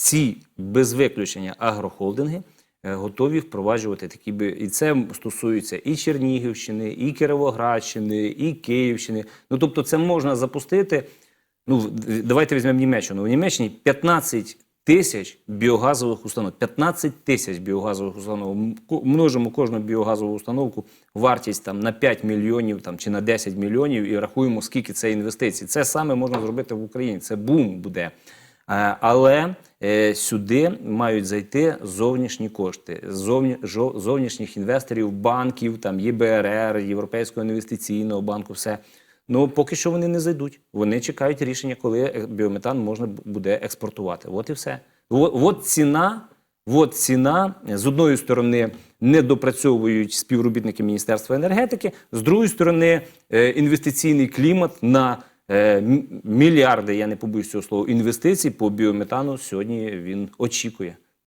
всі без виключення агрохолдинги е, готові впроваджувати такі би. І це стосується і Чернігівщини, і Кіровоградщини, і Київщини. Ну тобто, це можна запустити. Ну, давайте візьмемо Німеччину. В Німеччині 15 тисяч біогазових установ. 15 тисяч біогазових установ. Множимо кожну біогазову установку, вартість там на 5 мільйонів там, чи на 10 мільйонів і рахуємо, скільки це інвестицій. Це саме можна зробити в Україні. Це бум буде. Е, Але е, сюди мають зайти зовнішні кошти, зовні, зовнішніх інвесторів, банків, там ЄБРР, Європейського інвестиційного банку, все. Ну, поки що вони не зайдуть. Вони чекають рішення, коли е, біометан можна буде експортувати. От і все. От, ціна. От ціна з одної сторони не допрацьовують співробітники Міністерства енергетики, з другої сторони, інвестиційний клімат на мільярди, я не побоюсь цього слова, інвестицій по біометану сьогодні він очікує.